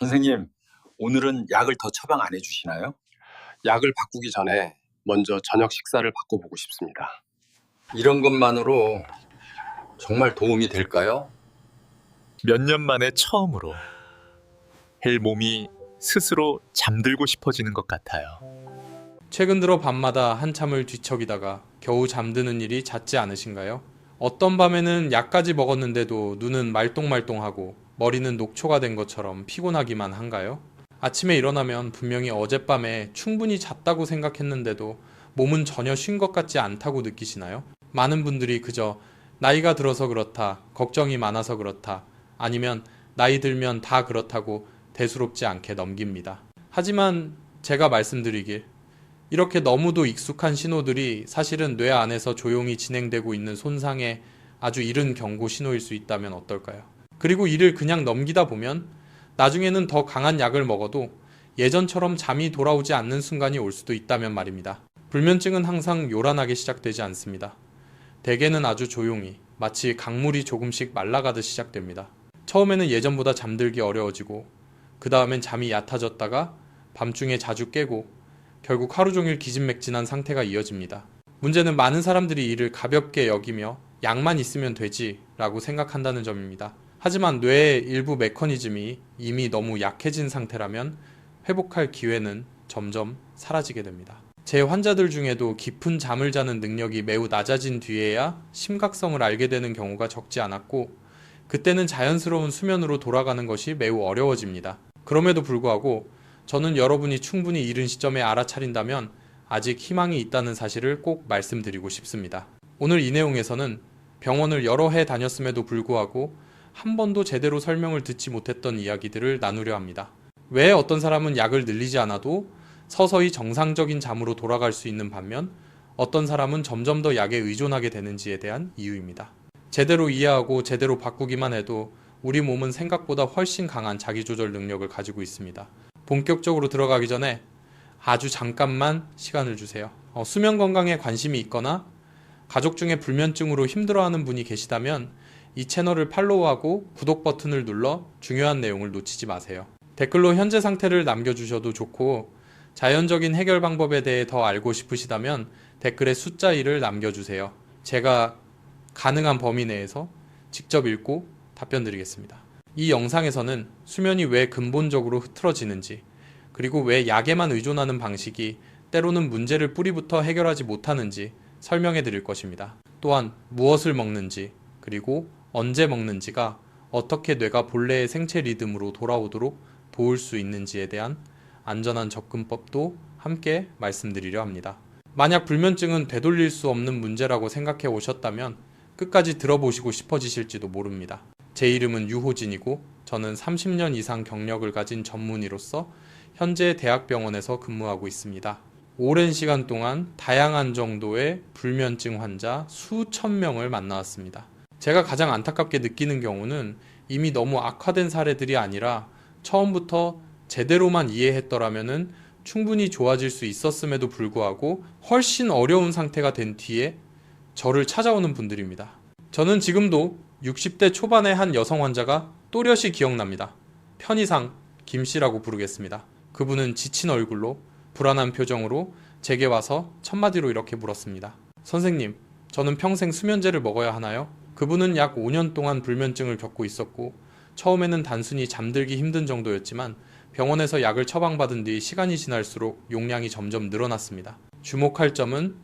선생님, 오늘은 약을 더 처방 안 해주시나요? 약을 바꾸기 전에 먼저 저녁 식사를 바꿔보고 싶습니다. 이런 것만으로 정말 도움이 될까요? 몇 년 만에 처음으로 헬 몸이 스스로 잠들고 싶어지는 것 같아요. 최근 들어 밤마다 한참을 뒤척이다가 겨우 잠드는 일이 잦지 않으신가요? 어떤 밤에는 약까지 먹었는데도 눈은 말똥말똥하고 머리는 녹초가 된 것처럼 피곤하기만 한가요? 아침에 일어나면 분명히 어젯밤에 충분히 잤다고 생각했는데도 몸은 전혀 쉰 것 같지 않다고 느끼시나요? 많은 분들이 그저 나이가 들어서 그렇다, 걱정이 많아서 그렇다, 아니면 나이 들면 다 그렇다고 대수롭지 않게 넘깁니다. 하지만 제가 말씀드리길 이렇게 너무도 익숙한 신호들이 사실은 뇌 안에서 조용히 진행되고 있는 손상의 아주 이른 경고 신호일 수 있다면 어떨까요? 그리고 이를 그냥 넘기다 보면 나중에는 더 강한 약을 먹어도 예전처럼 잠이 돌아오지 않는 순간이 올 수도 있다면 말입니다. 불면증은 항상 요란하게 시작되지 않습니다. 대개는 아주 조용히 마치 강물이 조금씩 말라가듯 시작됩니다. 처음에는 예전보다 잠들기 어려워지고 그 다음엔 잠이 얕아졌다가 밤중에 자주 깨고 결국 하루 종일 기진맥진한 상태가 이어집니다. 문제는 많은 사람들이 이를 가볍게 여기며 약만 있으면 되지 라고 생각한다는 점입니다. 하지만 뇌의 일부 메커니즘이 이미 너무 약해진 상태라면 회복할 기회는 점점 사라지게 됩니다. 제 환자들 중에도 깊은 잠을 자는 능력이 매우 낮아진 뒤에야 심각성을 알게 되는 경우가 적지 않았고 그때는 자연스러운 수면으로 돌아가는 것이 매우 어려워집니다. 그럼에도 불구하고 저는 여러분이 충분히 이른 시점에 알아차린다면 아직 희망이 있다는 사실을 꼭 말씀드리고 싶습니다. 오늘 이 내용에서는 병원을 여러 해 다녔음에도 불구하고 한 번도 제대로 설명을 듣지 못했던 이야기들을 나누려 합니다. 왜 어떤 사람은 약을 늘리지 않아도 서서히 정상적인 잠으로 돌아갈 수 있는 반면 어떤 사람은 점점 더 약에 의존하게 되는지에 대한 이유입니다. 제대로 이해하고 제대로 바꾸기만 해도 우리 몸은 생각보다 훨씬 강한 자기조절 능력을 가지고 있습니다. 본격적으로 들어가기 전에 아주 잠깐만 시간을 주세요. 어, 수면 건강에 관심이 있거나 가족 중에 불면증으로 힘들어하는 분이 계시다면 이 채널을 팔로우하고 구독 버튼을 눌러 중요한 내용을 놓치지 마세요. 댓글로 현재 상태를 남겨주셔도 좋고 자연적인 해결 방법에 대해 더 알고 싶으시다면 댓글에 숫자 1을 남겨주세요. 제가 가능한 범위 내에서 직접 읽고 답변 드리겠습니다. 이 영상에서는 수면이 왜 근본적으로 흐트러지는지, 그리고 왜 약에만 의존하는 방식이 때로는 문제를 뿌리부터 해결하지 못하는지 설명해 드릴 것입니다. 또한 무엇을 먹는지, 그리고 언제 먹는지가 어떻게 뇌가 본래의 생체 리듬으로 돌아오도록 도울 수 있는지에 대한 안전한 접근법도 함께 말씀드리려 합니다. 만약 불면증은 되돌릴 수 없는 문제라고 생각해 오셨다면 끝까지 들어보시고 싶어지실지도 모릅니다. 제 이름은 유호진이고 저는 30년 이상 경력을 가진 전문의로서 현재 대학병원에서 근무하고 있습니다. 오랜 시간 동안 다양한 정도의 불면증 환자 수천 명을 만나왔습니다. 제가 가장 안타깝게 느끼는 경우는 이미 너무 악화된 사례들이 아니라 처음부터 제대로만 이해했더라면은 충분히 좋아질 수 있었음에도 불구하고 훨씬 어려운 상태가 된 뒤에 저를 찾아오는 분들입니다. 저는 지금도 60대 초반의 한 여성 환자가 또렷이 기억납니다. 편의상 김 씨라고 부르겠습니다. 그분은 지친 얼굴로 불안한 표정으로 제게 와서 첫마디로 이렇게 물었습니다. 선생님, 저는 평생 수면제를 먹어야 하나요? 그분은 약 5년 동안 불면증을 겪고 있었고 처음에는 단순히 잠들기 힘든 정도였지만 병원에서 약을 처방받은 뒤 시간이 지날수록 용량이 점점 늘어났습니다. 주목할 점은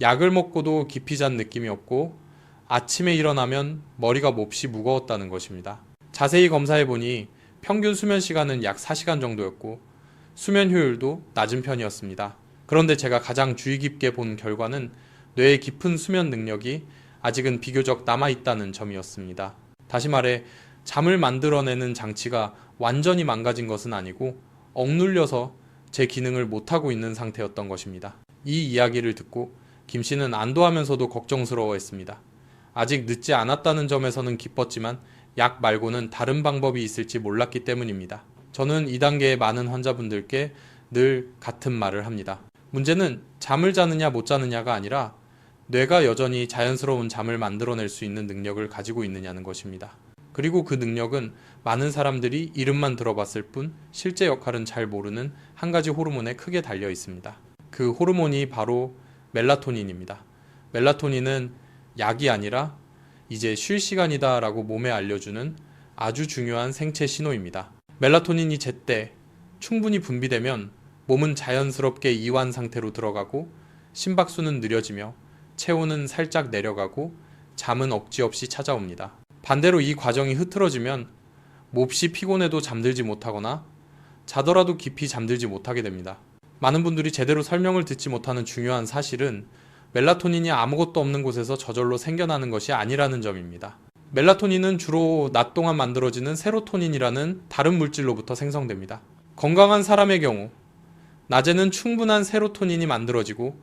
약을 먹고도 깊이 잔 느낌이 없고 아침에 일어나면 머리가 몹시 무거웠다는 것입니다. 자세히 검사해 보니 평균 수면 시간은 약 4시간 정도였고 수면 효율도 낮은 편이었습니다. 그런데 제가 가장 주의 깊게 본 결과는 뇌의 깊은 수면 능력이 아직은 비교적 남아있다는 점이었습니다. 다시 말해, 잠을 만들어내는 장치가 완전히 망가진 것은 아니고 억눌려서 제 기능을 못하고 있는 상태였던 것입니다. 이 이야기를 듣고 김 씨는 안도하면서도 걱정스러워 했습니다. 아직 늦지 않았다는 점에서는 기뻤지만 약 말고는 다른 방법이 있을지 몰랐기 때문입니다. 저는 이 단계의 많은 환자분들께 늘 같은 말을 합니다. 문제는 잠을 자느냐 못 자느냐가 아니라 뇌가 여전히 자연스러운 잠을 만들어낼 수 있는 능력을 가지고 있느냐는 것입니다. 그리고 그 능력은 많은 사람들이 이름만 들어봤을 뿐 실제 역할은 잘 모르는 한 가지 호르몬에 크게 달려 있습니다. 그 호르몬이 바로 멜라토닌입니다. 멜라토닌은 약이 아니라 이제 쉴 시간이다 라고 몸에 알려주는 아주 중요한 생체 신호입니다. 멜라토닌이 제때 충분히 분비되면 몸은 자연스럽게 이완 상태로 들어가고 심박수는 느려지며 체온은 살짝 내려가고 잠은 억지 없이 찾아옵니다. 반대로 이 과정이 흐트러지면 몹시 피곤해도 잠들지 못하거나 자더라도 깊이 잠들지 못하게 됩니다. 많은 분들이 제대로 설명을 듣지 못하는 중요한 사실은 멜라토닌이 아무것도 없는 곳에서 저절로 생겨나는 것이 아니라는 점입니다. 멜라토닌은 주로 낮 동안 만들어지는 세로토닌이라는 다른 물질로부터 생성됩니다. 건강한 사람의 경우 낮에는 충분한 세로토닌이 만들어지고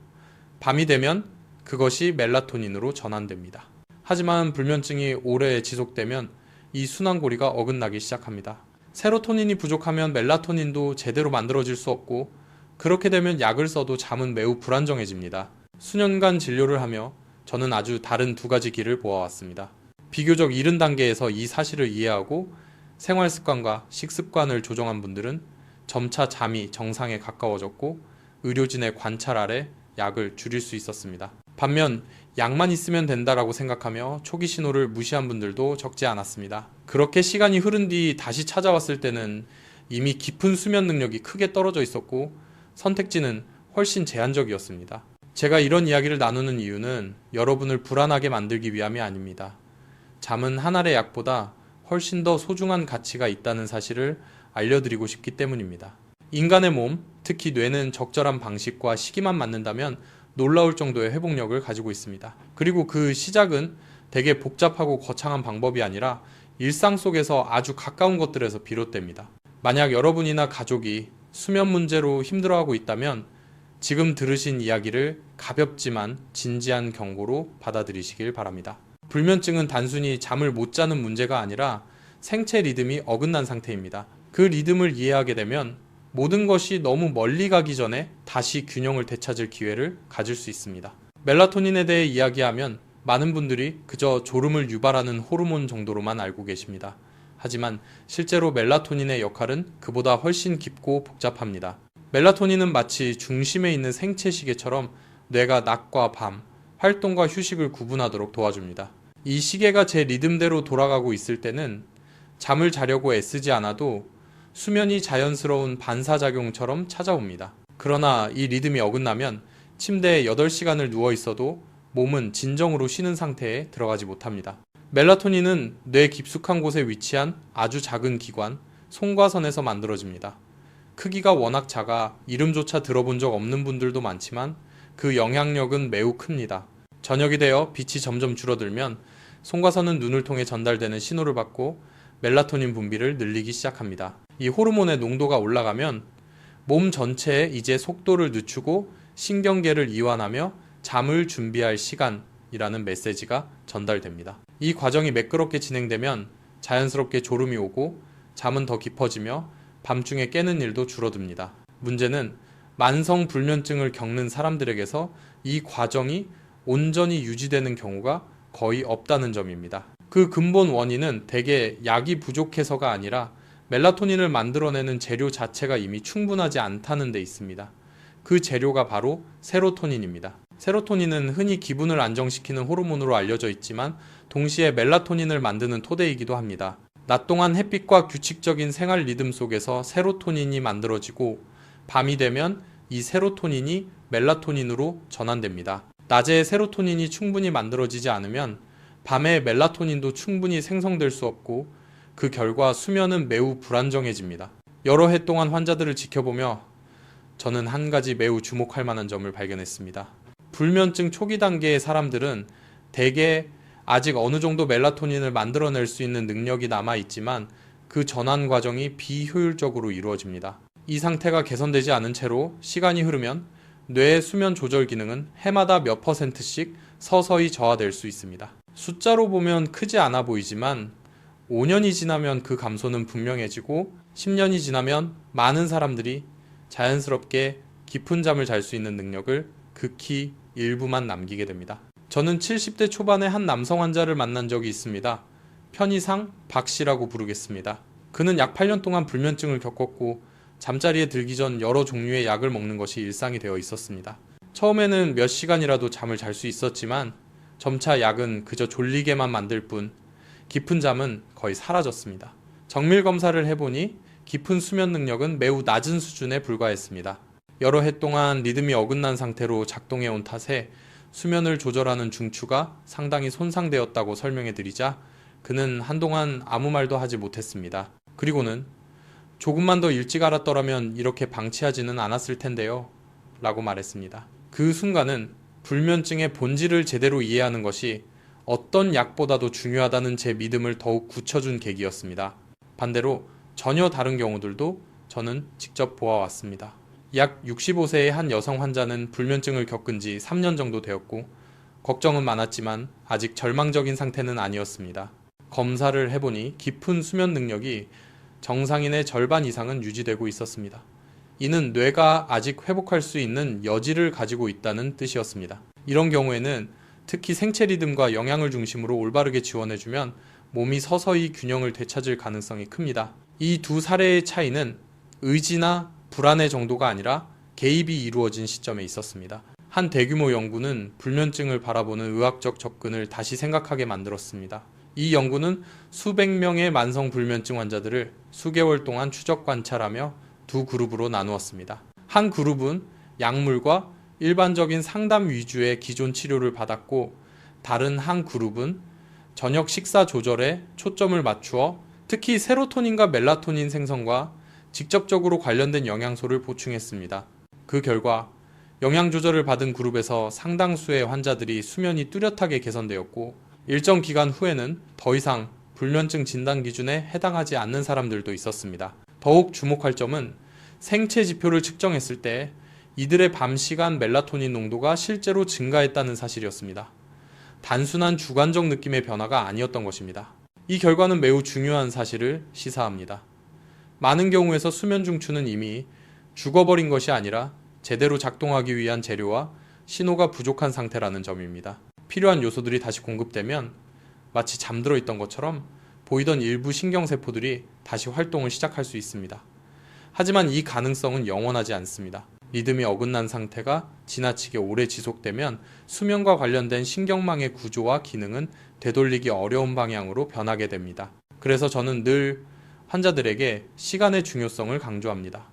밤이 되면 그것이 멜라토닌으로 전환됩니다. 하지만 불면증이 오래 지속되면 이 순환고리가 어긋나기 시작합니다. 세로토닌이 부족하면 멜라토닌도 제대로 만들어질 수 없고 그렇게 되면 약을 써도 잠은 매우 불안정해집니다. 수년간 진료를 하며 저는 아주 다른 두 가지 길을 보아왔습니다. 비교적 이른 단계에서 이 사실을 이해하고 생활 습관과 식습관을 조정한 분들은 점차 잠이 정상에 가까워졌고 의료진의 관찰 아래 약을 줄일 수 있었습니다. 반면 약만 있으면 된다라고 생각하며 초기 신호를 무시한 분들도 적지 않았습니다. 그렇게 시간이 흐른 뒤 다시 찾아왔을 때는 이미 깊은 수면 능력이 크게 떨어져 있었고 선택지는 훨씬 제한적이었습니다. 제가 이런 이야기를 나누는 이유는 여러분을 불안하게 만들기 위함이 아닙니다. 잠은 한 알의 약보다 훨씬 더 소중한 가치가 있다는 사실을 알려드리고 싶기 때문입니다. 인간의 몸, 특히 뇌는 적절한 방식과 시기만 맞는다면 놀라울 정도의 회복력을 가지고 있습니다. 그리고 그 시작은 되게 복잡하고 거창한 방법이 아니라 일상 속에서 아주 가까운 것들에서 비롯됩니다. 만약 여러분이나 가족이 수면 문제로 힘들어하고 있다면 지금 들으신 이야기를 가볍지만 진지한 경고로 받아들이시길 바랍니다. 불면증은 단순히 잠을 못 자는 문제가 아니라 생체 리듬이 어긋난 상태입니다. 그 리듬을 이해하게 되면 모든 것이 너무 멀리 가기 전에 다시 균형을 되찾을 기회를 가질 수 있습니다. 멜라토닌에 대해 이야기하면 많은 분들이 그저 졸음을 유발하는 호르몬 정도로만 알고 계십니다. 하지만 실제로 멜라토닌의 역할은 그보다 훨씬 깊고 복잡합니다. 멜라토닌은 마치 중심에 있는 생체 시계처럼 뇌가 낮과 밤, 활동과 휴식을 구분하도록 도와줍니다. 이 시계가 제 리듬대로 돌아가고 있을 때는 잠을 자려고 애쓰지 않아도 수면이 자연스러운 반사작용처럼 찾아옵니다. 그러나 이 리듬이 어긋나면 침대에 8시간을 누워 있어도 몸은 진정으로 쉬는 상태에 들어가지 못합니다. 멜라토닌은 뇌 깊숙한 곳에 위치한 아주 작은 기관, 송과선에서 만들어집니다. 크기가 워낙 작아 이름조차 들어본 적 없는 분들도 많지만 그 영향력은 매우 큽니다. 저녁이 되어 빛이 점점 줄어들면 송과선은 눈을 통해 전달되는 신호를 받고 멜라토닌 분비를 늘리기 시작합니다. 이 호르몬의 농도가 올라가면 몸 전체에 이제 속도를 늦추고 신경계를 이완하며 잠을 준비할 시간이라는 메시지가 전달됩니다. 이 과정이 매끄럽게 진행되면 자연스럽게 졸음이 오고 잠은 더 깊어지며 밤중에 깨는 일도 줄어듭니다. 문제는 만성 불면증을 겪는 사람들에게서 이 과정이 온전히 유지되는 경우가 거의 없다는 점입니다. 그 근본 원인은 대개 약이 부족해서가 아니라 멜라토닌을 만들어내는 재료 자체가 이미 충분하지 않다는 데 있습니다. 그 재료가 바로 세로토닌입니다. 세로토닌은 흔히 기분을 안정시키는 호르몬으로 알려져 있지만 동시에 멜라토닌을 만드는 토대이기도 합니다. 낮 동안 햇빛과 규칙적인 생활 리듬 속에서 세로토닌이 만들어지고 밤이 되면 이 세로토닌이 멜라토닌으로 전환됩니다. 낮에 세로토닌이 충분히 만들어지지 않으면 밤에 멜라토닌도 충분히 생성될 수 없고 그 결과 수면은 매우 불안정해집니다. 여러 해 동안 환자들을 지켜보며 저는 한 가지 매우 주목할 만한 점을 발견했습니다. 불면증 초기 단계의 사람들은 대개 아직 어느 정도 멜라토닌을 만들어낼 수 있는 능력이 남아 있지만 그 전환 과정이 비효율적으로 이루어집니다. 이 상태가 개선되지 않은 채로 시간이 흐르면 뇌의 수면 조절 기능은 해마다 몇 퍼센트씩 서서히 저하될 수 있습니다. 숫자로 보면 크지 않아 보이지만 5년이 지나면 그 감소는 분명해지고 10년이 지나면 많은 사람들이 자연스럽게 깊은 잠을 잘 수 있는 능력을 극히 일부만 남기게 됩니다. 저는 70대 초반의 한 남성 환자를 만난 적이 있습니다. 편의상 박 씨라고 부르겠습니다. 그는 약 8년 동안 불면증을 겪었고 잠자리에 들기 전 여러 종류의 약을 먹는 것이 일상이 되어 있었습니다. 처음에는 몇 시간이라도 잠을 잘 수 있었지만 점차 약은 그저 졸리게만 만들 뿐 깊은 잠은 거의 사라졌습니다. 정밀 검사를 해보니 깊은 수면 능력은 매우 낮은 수준에 불과했습니다. 여러 해 동안 리듬이 어긋난 상태로 작동해 온 탓에 수면을 조절하는 중추가 상당히 손상되었다고 설명해 드리자 그는 한동안 아무 말도 하지 못했습니다. 그리고는 조금만 더 일찍 알았더라면 이렇게 방치하지는 않았을 텐데요. 라고 말했습니다. 그 순간은 불면증의 본질을 제대로 이해하는 것이 어떤 약보다도 중요하다는 제 믿음을 더욱 굳혀준 계기였습니다. 반대로 전혀 다른 경우들도 저는 직접 보아왔습니다. 약 65세의 한 여성 환자는 불면증을 겪은 지 3년 정도 되었고, 걱정은 많았지만 아직 절망적인 상태는 아니었습니다. 검사를 해보니 깊은 수면 능력이 정상인의 절반 이상은 유지되고 있었습니다. 이는 뇌가 아직 회복할 수 있는 여지를 가지고 있다는 뜻이었습니다. 이런 경우에는 특히 생체 리듬과 영양을 중심으로 올바르게 지원해주면 몸이 서서히 균형을 되찾을 가능성이 큽니다. 이 두 사례의 차이는 의지나 불안의 정도가 아니라 개입이 이루어진 시점에 있었습니다. 한 대규모 연구는 불면증을 바라보는 의학적 접근을 다시 생각하게 만들었습니다. 이 연구는 수백 명의 만성 불면증 환자들을 수개월 동안 추적 관찰하며 두 그룹으로 나누었습니다. 한 그룹은 약물과 일반적인 상담 위주의 기존 치료를 받았고 다른 한 그룹은 저녁 식사 조절에 초점을 맞추어 특히 세로토닌과 멜라토닌 생성과 직접적으로 관련된 영양소를 보충했습니다. 그 결과 영양 조절을 받은 그룹에서 상당수의 환자들이 수면이 뚜렷하게 개선되었고 일정 기간 후에는 더 이상 불면증 진단 기준에 해당하지 않는 사람들도 있었습니다. 더욱 주목할 점은 생체 지표를 측정했을 때 이들의 밤 시간 멜라토닌 농도가 실제로 증가했다는 사실이었습니다. 단순한 주관적 느낌의 변화가 아니었던 것입니다. 이 결과는 매우 중요한 사실을 시사합니다. 많은 경우에서 수면 중추는 이미 죽어버린 것이 아니라 제대로 작동하기 위한 재료와 신호가 부족한 상태라는 점입니다. 필요한 요소들이 다시 공급되면 마치 잠들어 있던 것처럼 보이던 일부 신경세포들이 다시 활동을 시작할 수 있습니다. 하지만 이 가능성은 영원하지 않습니다. 리듬이 어긋난 상태가 지나치게 오래 지속되면 수면과 관련된 신경망의 구조와 기능은 되돌리기 어려운 방향으로 변하게 됩니다. 그래서 저는 늘 환자들에게 시간의 중요성을 강조합니다.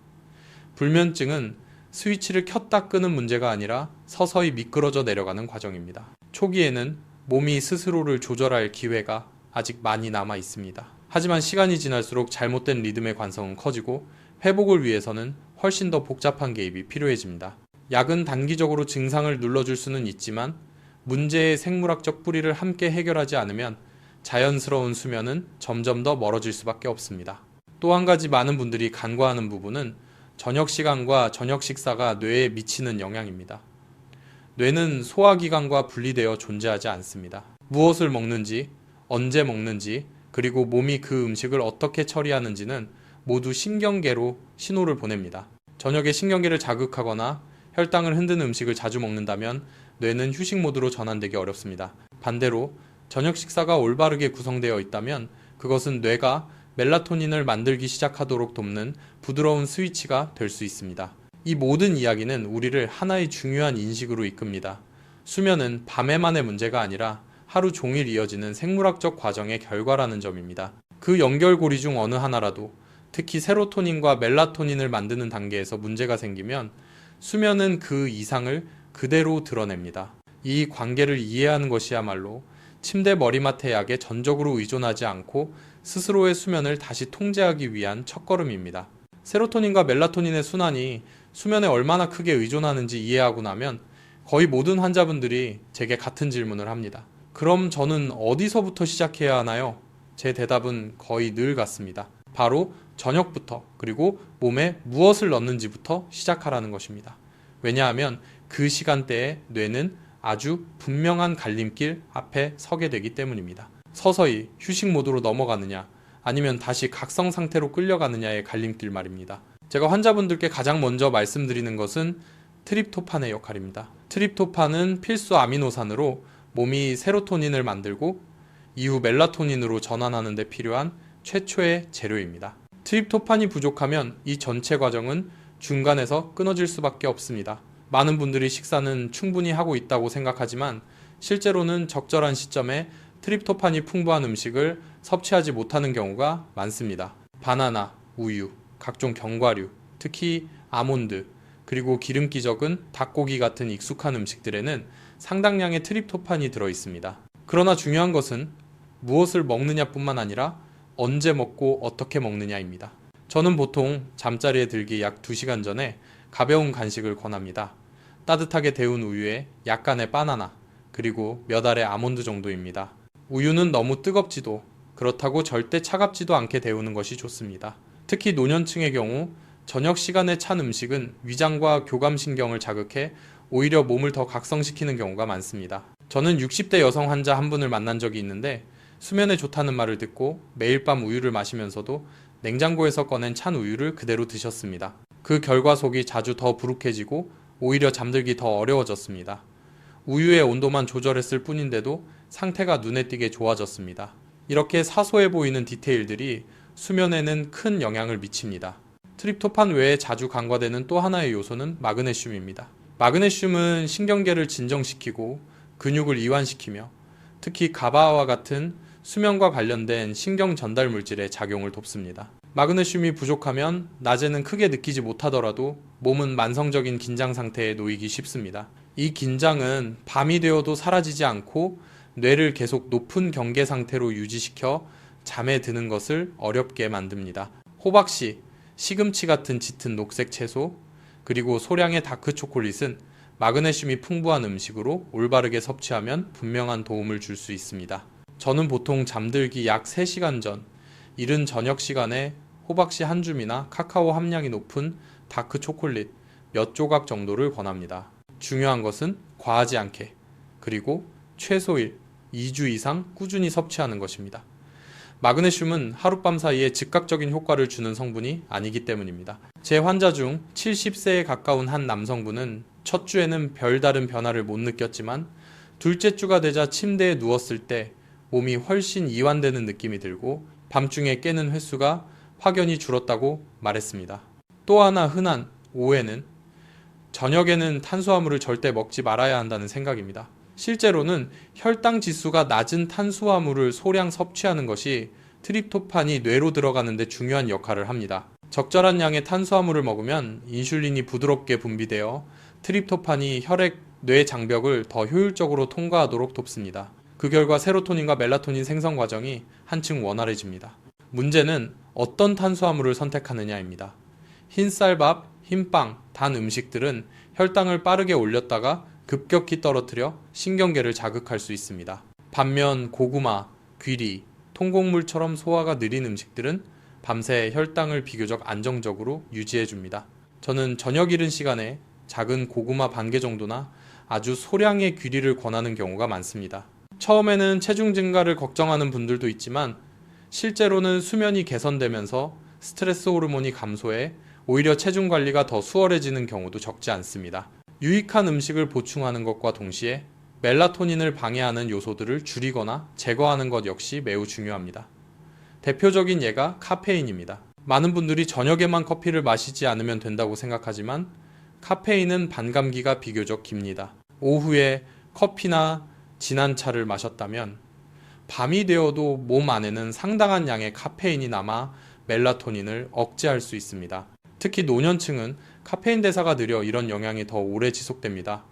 불면증은 스위치를 켰다 끄는 문제가 아니라 서서히 미끄러져 내려가는 과정입니다. 초기에는 몸이 스스로를 조절할 기회가 아직 많이 남아 있습니다. 하지만 시간이 지날수록 잘못된 리듬의 관성은 커지고 회복을 위해서는 훨씬 더 복잡한 개입이 필요해집니다. 약은 단기적으로 증상을 눌러줄 수는 있지만 문제의 생물학적 뿌리를 함께 해결하지 않으면 자연스러운 수면은 점점 더 멀어질 수밖에 없습니다. 또 한 가지 많은 분들이 간과하는 부분은 저녁 시간과 저녁 식사가 뇌에 미치는 영향입니다. 뇌는 소화기관과 분리되어 존재하지 않습니다. 무엇을 먹는지, 언제 먹는지, 그리고 몸이 그 음식을 어떻게 처리하는지는 모두 신경계로 신호를 보냅니다. 저녁에 신경계를 자극하거나 혈당을 흔드는 음식을 자주 먹는다면 뇌는 휴식 모드로 전환되기 어렵습니다. 반대로 저녁 식사가 올바르게 구성되어 있다면 그것은 뇌가 멜라토닌을 만들기 시작하도록 돕는 부드러운 스위치가 될 수 있습니다. 이 모든 이야기는 우리를 하나의 중요한 인식으로 이끕니다. 수면은 밤에만의 문제가 아니라 하루 종일 이어지는 생물학적 과정의 결과라는 점입니다. 그 연결고리 중 어느 하나라도 특히 세로토닌과 멜라토닌을 만드는 단계에서 문제가 생기면 수면은 그 이상을 그대로 드러냅니다. 이 관계를 이해하는 것이야말로 침대 머리맡의 약에 전적으로 의존하지 않고 스스로의 수면을 다시 통제하기 위한 첫걸음입니다. 세로토닌과 멜라토닌의 순환이 수면에 얼마나 크게 의존하는지 이해하고 나면 거의 모든 환자분들이 제게 같은 질문을 합니다. 그럼 저는 어디서부터 시작해야 하나요? 제 대답은 거의 늘 같습니다. 바로 저녁부터 그리고 몸에 무엇을 넣는지부터 시작하라는 것입니다. 왜냐하면 그 시간대에 뇌는 아주 분명한 갈림길 앞에 서게 되기 때문입니다. 서서히 휴식 모드로 넘어가느냐 아니면 다시 각성 상태로 끌려가느냐의 갈림길 말입니다. 제가 환자분들께 가장 먼저 말씀드리는 것은 트립토판의 역할입니다. 트립토판은 필수 아미노산으로 몸이 세로토닌을 만들고 이후 멜라토닌으로 전환하는 데 필요한 최초의 재료입니다. 트립 토판이 부족하면 이 전체 과정은 중간에서 끊어질 수밖에 없습니다. 많은 분들이 식사는 충분히 하고 있다고 생각하지만 실제로는 적절한 시점에 트립토판이 풍부한 음식을 섭취하지 못하는 경우가 많습니다. 바나나, 우유, 각종 견과류, 특히 아몬드, 그리고 기름기 적은 닭고기 같은 익숙한 음식들에는 상당량의 트립토판이 들어 있습니다. 그러나 중요한 것은 무엇을 먹느냐뿐만 아니라 언제 먹고 어떻게 먹느냐입니다. 저는 보통 잠자리에 들기 약 2시간 전에 가벼운 간식을 권합니다. 따뜻하게 데운 우유에 약간의 바나나, 그리고 몇 알의 아몬드 정도입니다. 우유는 너무 뜨겁지도 그렇다고 절대 차갑지도 않게 데우는 것이 좋습니다. 특히 노년층의 경우 저녁 시간에 찬 음식은 위장과 교감신경을 자극해 오히려 몸을 더 각성시키는 경우가 많습니다. 저는 60대 여성 환자 한 분을 만난 적이 있는데 수면에 좋다는 말을 듣고 매일 밤 우유를 마시면서도 냉장고에서 꺼낸 찬 우유를 그대로 드셨습니다. 그 결과 속이 자주 더 부룩해지고 오히려 잠들기 더 어려워졌습니다. 우유의 온도만 조절했을 뿐인데도 상태가 눈에 띄게 좋아졌습니다. 이렇게 사소해 보이는 디테일들이 수면에는 큰 영향을 미칩니다. 트립토판 외에 자주 간과되는 또 하나의 요소는 마그네슘입니다. 마그네슘은 신경계를 진정시키고 근육을 이완시키며 특히 가바와 같은 수면과 관련된 신경 전달 물질의 작용을 돕습니다. 마그네슘이 부족하면 낮에는 크게 느끼지 못하더라도 몸은 만성적인 긴장 상태에 놓이기 쉽습니다. 이 긴장은 밤이 되어도 사라지지 않고 뇌를 계속 높은 경계 상태로 유지시켜 잠에 드는 것을 어렵게 만듭니다. 호박씨, 시금치 같은 짙은 녹색 채소, 그리고 소량의 다크 초콜릿은 마그네슘이 풍부한 음식으로 올바르게 섭취하면 분명한 도움을 줄 수 있습니다. 저는 보통 잠들기 약 3시간 전, 이른 저녁 시간에 호박씨 한 줌이나 카카오 함량이 높은 다크 초콜릿 몇 조각 정도를 권합니다. 중요한 것은 과하지 않게, 그리고 최소 일 2주 이상 꾸준히 섭취하는 것입니다. 마그네슘은 하룻밤 사이에 즉각적인 효과를 주는 성분이 아니기 때문입니다. 제 환자 중 70세에 가까운 한 남성분은 첫 주에는 별다른 변화를 못 느꼈지만 둘째 주가 되자 침대에 누웠을 때 몸이 훨씬 이완되는 느낌이 들고 밤중에 깨는 횟수가 확연히 줄었다고 말했습니다. 또 하나 흔한 오해는 저녁에는 탄수화물을 절대 먹지 말아야 한다는 생각입니다. 실제로는 혈당 지수가 낮은 탄수화물을 소량 섭취하는 것이 트립토판이 뇌로 들어가는데 중요한 역할을 합니다. 적절한 양의 탄수화물을 먹으면 인슐린이 부드럽게 분비되어 트립토판이 혈액 뇌 장벽을 더 효율적으로 통과하도록 돕습니다. 그 결과 세로토닌과 멜라토닌 생성 과정이 한층 원활해집니다. 문제는 어떤 탄수화물을 선택하느냐입니다. 흰쌀밥, 흰빵, 단 음식들은 혈당을 빠르게 올렸다가 급격히 떨어뜨려 신경계를 자극할 수 있습니다. 반면 고구마, 귀리, 통곡물처럼 소화가 느린 음식들은 밤새 혈당을 비교적 안정적으로 유지해 줍니다. 저는 저녁 이른 시간에 작은 고구마 반 개 정도나 아주 소량의 귀리를 권하는 경우가 많습니다. 처음에는 체중 증가를 걱정하는 분들도 있지만 실제로는 수면이 개선되면서 스트레스 호르몬이 감소해 오히려 체중 관리가 더 수월해지는 경우도 적지 않습니다. 유익한 음식을 보충하는 것과 동시에 멜라토닌을 방해하는 요소들을 줄이거나 제거하는 것 역시 매우 중요합니다. 대표적인 예가 카페인입니다. 많은 분들이 저녁에만 커피를 마시지 않으면 된다고 생각하지만 카페인은 반감기가 비교적 깁니다. 오후에 커피나 진한 차를 마셨다면 밤이 되어도 몸 안에는 상당한 양의 카페인이 남아 멜라토닌을 억제할 수 있습니다. 특히 노년층은 카페인 대사가 느려 이런 영향이 더 오래 지속됩니다.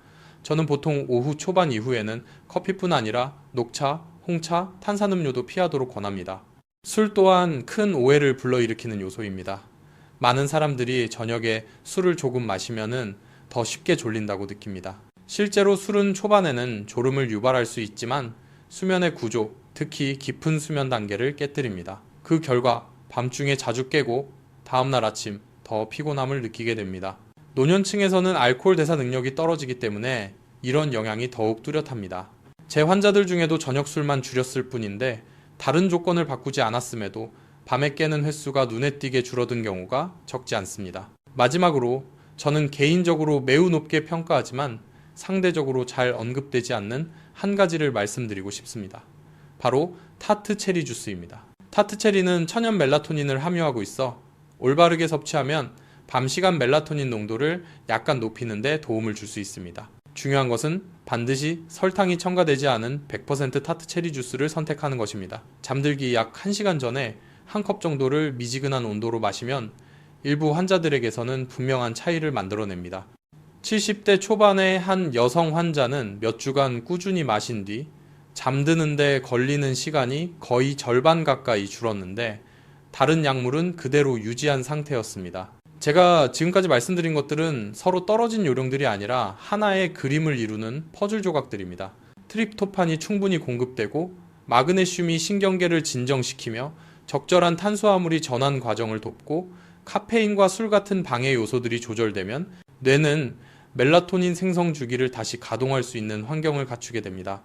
저는 보통 오후 초반 이후에는 커피뿐 아니라 녹차, 홍차, 탄산음료도 피하도록 권합니다. 술 또한 큰 오해를 불러일으키는 요소입니다. 많은 사람들이 저녁에 술을 조금 마시면은 더 쉽게 졸린다고 느낍니다. 실제로 술은 초반에는 졸음을 유발할 수 있지만 수면의 구조, 특히 깊은 수면 단계를 깨뜨립니다. 그 결과 밤중에 자주 깨고 다음날 아침 더 피곤함을 느끼게 됩니다. 노년층에서는 알코올 대사 능력이 떨어지기 때문에 이런 영향이 더욱 뚜렷합니다. 제 환자들 중에도 저녁 술만 줄였을 뿐인데 다른 조건을 바꾸지 않았음에도 밤에 깨는 횟수가 눈에 띄게 줄어든 경우가 적지 않습니다. 마지막으로 저는 개인적으로 매우 높게 평가하지만 상대적으로 잘 언급되지 않는 한 가지를 말씀드리고 싶습니다. 바로 타트 체리 주스입니다. 타트 체리는 천연 멜라토닌을 함유하고 있어 올바르게 섭취하면 밤 시간 멜라토닌 농도를 약간 높이는데 도움을 줄 수 있습니다. 중요한 것은 반드시 설탕이 첨가되지 않은 100% 타트 체리 주스를 선택하는 것입니다. 잠들기 약 1시간 전에 한 컵 정도를 미지근한 온도로 마시면 일부 환자들에게서는 분명한 차이를 만들어냅니다. 70대 초반의 한 여성 환자는 몇 주간 꾸준히 마신 뒤 잠드는데 걸리는 시간이 거의 절반 가까이 줄었는데 다른 약물은 그대로 유지한 상태였습니다. 제가 지금까지 말씀드린 것들은 서로 떨어진 요령들이 아니라 하나의 그림을 이루는 퍼즐 조각들입니다. 트립토판이 충분히 공급되고 마그네슘이 신경계를 진정시키며 적절한 탄수화물이 전환 과정을 돕고 카페인과 술 같은 방해 요소들이 조절되면 뇌는 멜라토닌 생성 주기를 다시 가동할 수 있는 환경을 갖추게 됩니다.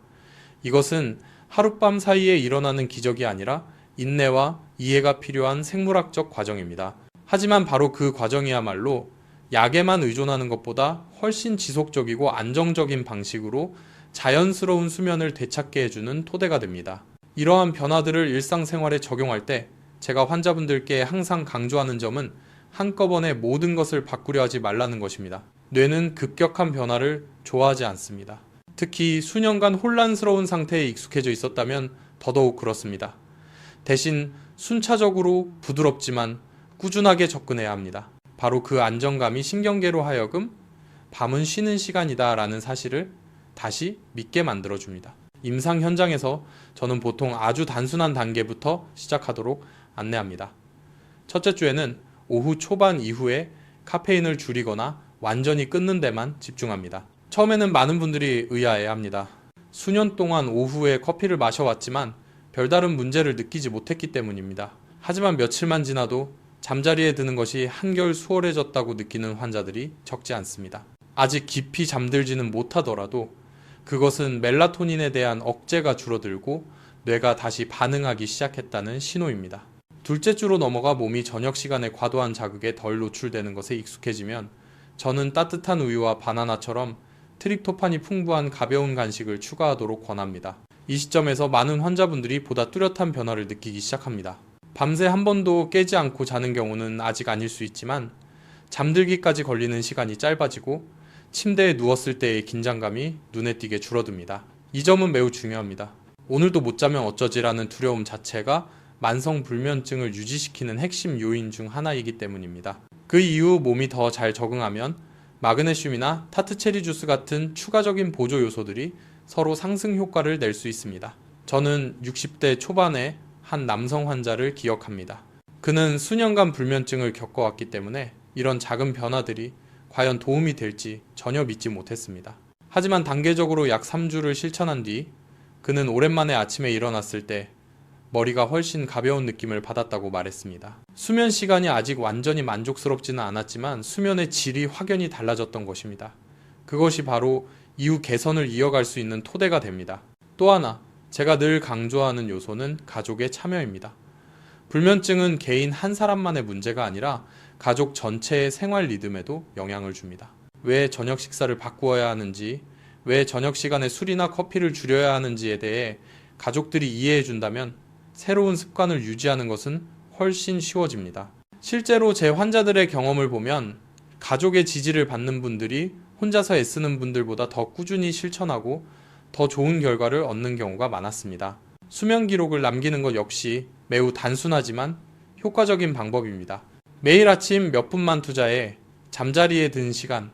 이것은 하룻밤 사이에 일어나는 기적이 아니라 인내와 이해가 필요한 생물학적 과정입니다. 하지만 바로 그 과정이야말로 약에만 의존하는 것보다 훨씬 지속적이고 안정적인 방식으로 자연스러운 수면을 되찾게 해주는 토대가 됩니다. 이러한 변화들을 일상생활에 적용할 때 제가 환자분들께 항상 강조하는 점은 한꺼번에 모든 것을 바꾸려 하지 말라는 것입니다. 뇌는 급격한 변화를 좋아하지 않습니다. 특히 수년간 혼란스러운 상태에 익숙해져 있었다면 더더욱 그렇습니다. 대신 순차적으로 부드럽지만 꾸준하게 접근해야 합니다. 바로 그 안정감이 신경계로 하여금 밤은 쉬는 시간이다 라는 사실을 다시 믿게 만들어줍니다. 임상 현장에서 저는 보통 아주 단순한 단계부터 시작하도록 안내합니다. 첫째 주에는 오후 초반 이후에 카페인을 줄이거나 완전히 끊는 데만 집중합니다. 처음에는 많은 분들이 의아해 합니다. 수년 동안 오후에 커피를 마셔왔지만 별다른 문제를 느끼지 못했기 때문입니다. 하지만 며칠만 지나도 잠자리에 드는 것이 한결 수월해졌다고 느끼는 환자들이 적지 않습니다. 아직 깊이 잠들지는 못하더라도 그것은 멜라토닌에 대한 억제가 줄어들고 뇌가 다시 반응하기 시작했다는 신호입니다. 둘째 주로 넘어가 몸이 저녁 시간에 과도한 자극에 덜 노출되는 것에 익숙해지면 저는 따뜻한 우유와 바나나처럼 트립토판이 풍부한 가벼운 간식을 추가하도록 권합니다. 이 시점에서 많은 환자분들이 보다 뚜렷한 변화를 느끼기 시작합니다. 밤새 한 번도 깨지 않고 자는 경우는 아직 아닐 수 있지만 잠들기까지 걸리는 시간이 짧아지고 침대에 누웠을 때의 긴장감이 눈에 띄게 줄어듭니다. 이 점은 매우 중요합니다. 오늘도 못 자면 어쩌지라는 두려움 자체가 만성 불면증을 유지시키는 핵심 요인 중 하나이기 때문입니다. 그 이후 몸이 더 잘 적응하면 마그네슘이나 타트 체리 주스 같은 추가적인 보조 요소들이 서로 상승 효과를 낼 수 있습니다. 저는 60대 초반의 한 남성 환자를 기억합니다. 그는 수년간 불면증을 겪어왔기 때문에 이런 작은 변화들이 과연 도움이 될지 전혀 믿지 못했습니다. 하지만 단계적으로 약 3주를 실천한 뒤 그는 오랜만에 아침에 일어났을 때 머리가 훨씬 가벼운 느낌을 받았다고 말했습니다. 수면 시간이 아직 완전히 만족스럽지는 않았지만 수면의 질이 확연히 달라졌던 것입니다. 그것이 바로 이후 개선을 이어갈 수 있는 토대가 됩니다. 또 하나, 제가 늘 강조하는 요소는 가족의 참여입니다. 불면증은 개인 한 사람만의 문제가 아니라 가족 전체의 생활 리듬에도 영향을 줍니다. 왜 저녁 식사를 바꾸어야 하는지, 왜 저녁 시간에 술이나 커피를 줄여야 하는지에 대해 가족들이 이해해 준다면 새로운 습관을 유지하는 것은 훨씬 쉬워집니다. 실제로 제 환자들의 경험을 보면 가족의 지지를 받는 분들이 혼자서 애쓰는 분들보다 더 꾸준히 실천하고 더 좋은 결과를 얻는 경우가 많았습니다. 수면 기록을 남기는 것 역시 매우 단순하지만 효과적인 방법입니다. 매일 아침 몇 분만 투자해 잠자리에 든 시간,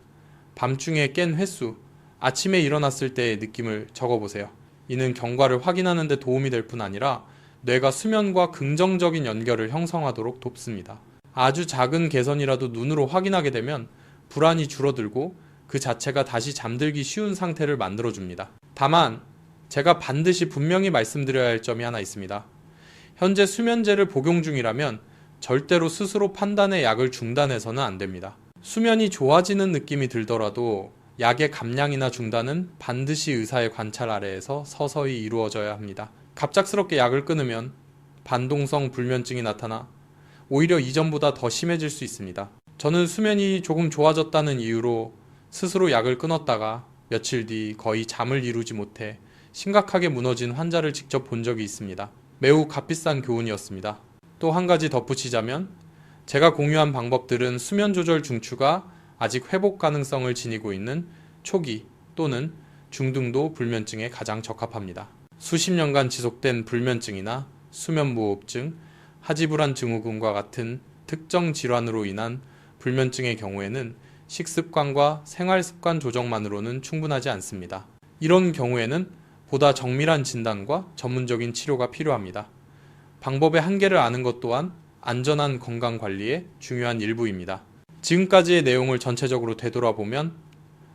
밤중에 깬 횟수, 아침에 일어났을 때의 느낌을 적어보세요. 이는 경과를 확인하는 데 도움이 될 뿐 아니라 뇌가 수면과 긍정적인 연결을 형성하도록 돕습니다. 아주 작은 개선이라도 눈으로 확인하게 되면 불안이 줄어들고 그 자체가 다시 잠들기 쉬운 상태를 만들어줍니다. 다만, 제가 반드시 분명히 말씀드려야 할 점이 하나 있습니다. 현재 수면제를 복용 중이라면 절대로 스스로 판단의 약을 중단해서는 안 됩니다. 수면이 좋아지는 느낌이 들더라도 약의 감량이나 중단은 반드시 의사의 관찰 아래에서 서서히 이루어져야 합니다. 갑작스럽게 약을 끊으면 반동성 불면증이 나타나 오히려 이전보다 더 심해질 수 있습니다. 저는 수면이 조금 좋아졌다는 이유로 스스로 약을 끊었다가 며칠 뒤 거의 잠을 이루지 못해 심각하게 무너진 환자를 직접 본 적이 있습니다. 매우 값비싼 교훈이었습니다. 또 한 가지 덧붙이자면 제가 공유한 방법들은 수면 조절 중추가 아직 회복 가능성을 지니고 있는 초기 또는 중등도 불면증에 가장 적합합니다. 수십 년간 지속된 불면증이나 수면무호흡증, 하지불안 증후군과 같은 특정 질환으로 인한 불면증의 경우에는 식습관과 생활습관 조정만으로는 충분하지 않습니다. 이런 경우에는 보다 정밀한 진단과 전문적인 치료가 필요합니다. 방법의 한계를 아는 것 또한 안전한 건강 관리의 중요한 일부입니다. 지금까지의 내용을 전체적으로 되돌아보면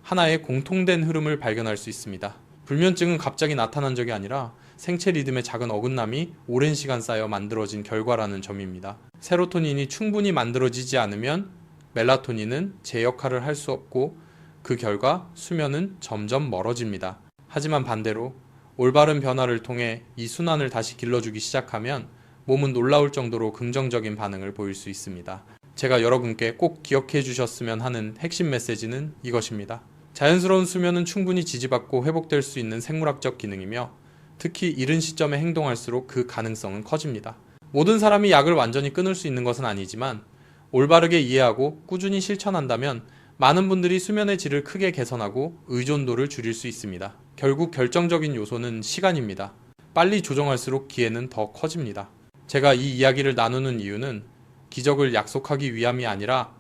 하나의 공통된 흐름을 발견할 수 있습니다. 불면증은 갑자기 나타난 적이 아니라 생체 리듬의 작은 어긋남이 오랜 시간 쌓여 만들어진 결과라는 점입니다. 세로토닌이 충분히 만들어지지 않으면 멜라토닌은 제 역할을 할 수 없고 그 결과 수면은 점점 멀어집니다. 하지만 반대로 올바른 변화를 통해 이 순환을 다시 길러주기 시작하면 몸은 놀라울 정도로 긍정적인 반응을 보일 수 있습니다. 제가 여러분께 꼭 기억해 주셨으면 하는 핵심 메시지는 이것입니다. 자연스러운 수면은 충분히 지지받고 회복될 수 있는 생물학적 기능이며 특히 이른 시점에 행동할수록 그 가능성은 커집니다. 모든 사람이 약을 완전히 끊을 수 있는 것은 아니지만 올바르게 이해하고 꾸준히 실천한다면 많은 분들이 수면의 질을 크게 개선하고 의존도를 줄일 수 있습니다. 결국 결정적인 요소는 시간입니다. 빨리 조정할수록 기회는 더 커집니다. 제가 이 이야기를 나누는 이유는 기적을 약속하기 위함이 아니라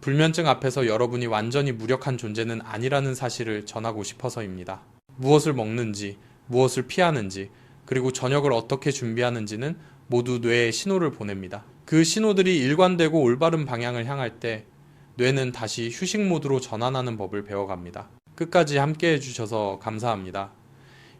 불면증 앞에서 여러분이 완전히 무력한 존재는 아니라는 사실을 전하고 싶어서입니다. 무엇을 먹는지, 무엇을 피하는지, 그리고 저녁을 어떻게 준비하는지는 모두 뇌에 신호를 보냅니다. 그 신호들이 일관되고 올바른 방향을 향할 때 뇌는 다시 휴식 모드로 전환하는 법을 배워갑니다. 끝까지 함께 해주셔서 감사합니다.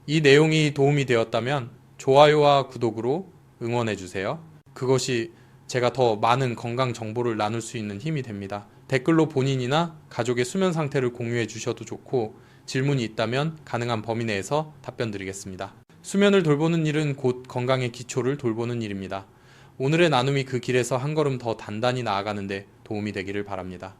이 내용이 도움이 되었다면 좋아요와 구독으로 응원해주세요. 그것이 제가 더 많은 건강 정보를 나눌 수 있는 힘이 됩니다. 댓글로 본인이나 가족의 수면 상태를 공유해 주셔도 좋고 질문이 있다면 가능한 범위 내에서 답변 드리겠습니다. 수면을 돌보는 일은 곧 건강의 기초를 돌보는 일입니다. 오늘의 나눔이 그 길에서 한 걸음 더 단단히 나아가는데 도움이 되기를 바랍니다.